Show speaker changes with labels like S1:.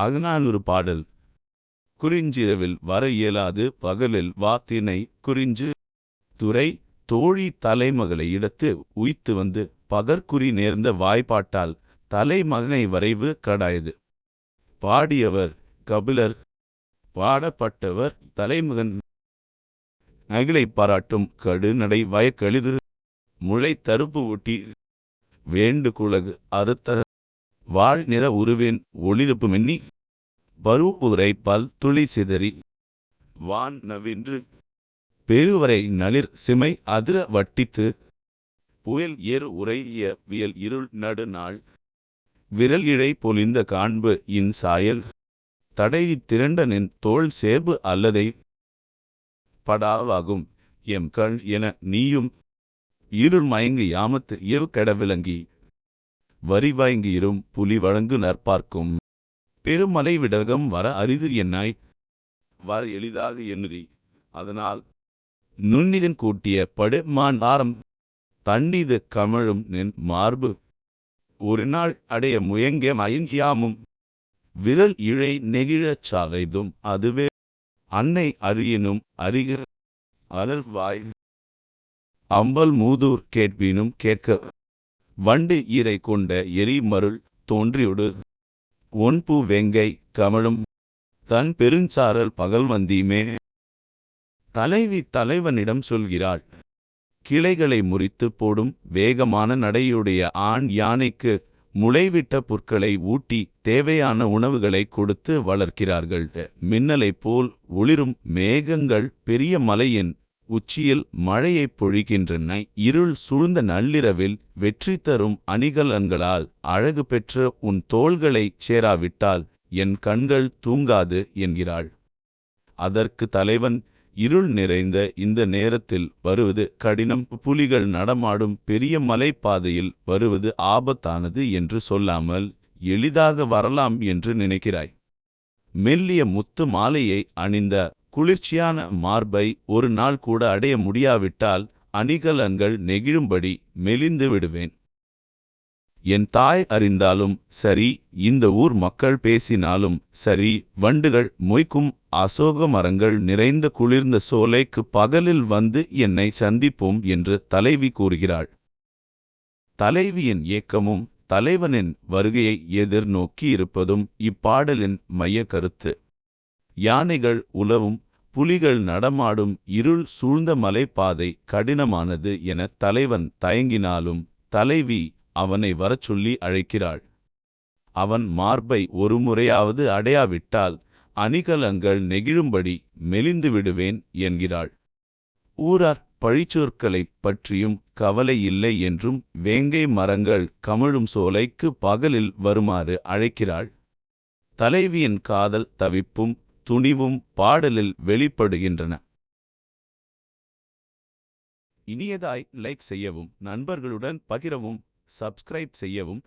S1: அகநானூறு பாடல். குறிஞ்சிரவில் வர இயலாது பகலில் வாத்தினை குறிஞ்சு. துறை தோழி தலைமகளை இடத்து உய்த்து வந்து பகற்குறி நேர்ந்த வாய்ப்பாட்டால் தலைமகனை வரைவு கடாயது. பாடியவர் கபிலர். பாடப்பட்டவர் தலைமகன். நகிலை பாராட்டும் கடு நடை முளை தருப்பு ஊட்டி. வேண்டு குலகு அறுத்த. வாழ் நிற உருவேன் ஒளிருப்பு மென்னி. பருவுரை பல் துளி சிதறி வான் நவின்று பெருவரை நளிர் சிமை அதிர வட்டித்து புயல் ஏறு உரைய வியல் இருள் நடு நாள் விரல் இழை பொலிந்த காண்பு இன் சாயல் தடை திரண்டனின் தோள் சேபு அல்லதை படாவாகும் எம் கண் என நீயும் இருள் மயங்கு யாமத்து இயவு கெட விளங்கி வரி புலி வழங்கு நற்பார்க்கும் பெருமலை விடகம் வர அரிது என்னாய்? வர எளிதாக எண்ணுதி. அதனால் நுண்ணிதன் கூட்டிய படு மான் ஆரம் தண்ணீது கமழும் நின் மார்பு. ஒரு நாள் அடைய முயங்க மயங்கியாமும். விரல் இழை நெகிழச் சாவைதும் அதுவே அன்னை அறியினும் அறிக அலர்வாய். அம்பல் மூதூர் கேட்பினும் கேட்க. வண்டு ஈரை கொண்ட எரி மருள் தோன்றியொடு. ஒன்பு வெங்கை கமழும். தன் பெருஞ்சாரல் பகல்வந்தீமே தலைவி தலைவனிடம் சொல்கிறாள் கிளைகளை முறித்து போடும் வேகமான நடையுடைய ஆண் யானைக்கு முளைவிட்ட புற்களை ஊட்டி தேவையான உணவுகளை கொடுத்து வளர்க்கிறார்கள். மின்னலைப் போல் ஒளிரும் மேகங்கள் பெரிய மலையின் உச்சியில் மழையைப் பொழிகின்றன. இருள் சூழ்ந்த நள்ளிரவில் வெற்றி தரும் அணிகலன்களால் அழகு பெற்ற உன் தோள்களைச் சேராவிட்டால் என் கண்கள் தூங்காது என்கிறாள். அதற்கு தலைவன் இருள் நிறைந்த இந்த நேரத்தில் வருவது கடினம். புலிகள் நடமாடும் பெரிய மலைப்பாதையில் வருவது ஆபத்தானது என்று சொல்லாமல் எளிதாக வரலாம் என்று நினைக்கிறாய். மெல்லிய முத்து மாலையை அணிந்த குளிர்ச்சியான மார்பை ஒரு நாள் கூட அடைய முடியாவிட்டால் அணிகலன்கள் நெகிழும்படி மெலிந்து விடுவேன். என் தாய் அறிந்தாலும் சரி இந்த ஊர் மக்கள் பேசினாலும் சரி வண்டுகள் மொய்க்கும் அசோக மரங்கள் நிறைந்த குளிர்ந்த சோலைக்கு பகலில் வந்து என்னை சந்திப்போம் என்று தலைவி கூறுகிறாள். தலைவியின் ஏக்கமும் தலைவனின் வருகையை எதிர்நோக்கி இருப்பதும் இப்பாடலின் மைய கருத்து. யானைகள் உலவும் புலிகள் நடமாடும் இருள் சூழ்ந்த மலைப்பாதை கடினமானது என தலைவன் தயங்கினாலும் தலைவி அவனை வரச் சொல்லி அழைக்கிறாள். அவன் மார்பை ஒரு முறையாவது அடையாவிட்டால் அணிகலங்கள் நெகிழும்படி மெலிந்து விடுவேன் என்கிறாள். ஊரார் பழிச்சொற்களைப் பற்றியும் கவலை இல்லை என்றும் வேங்கை மரங்கள் கமழும் சோலைக்கு பகலில் வருமாறு அழைக்கிறாள். தலைவியின் காதல் தவிப்பும் துணிவும் பாடலில் வெளிப்படுகின்றன. இனியதாய் லைக் செய்யவும் நண்பர்களுடன் பகிரவும் சப்ஸ்கிரைப் செய்யவும்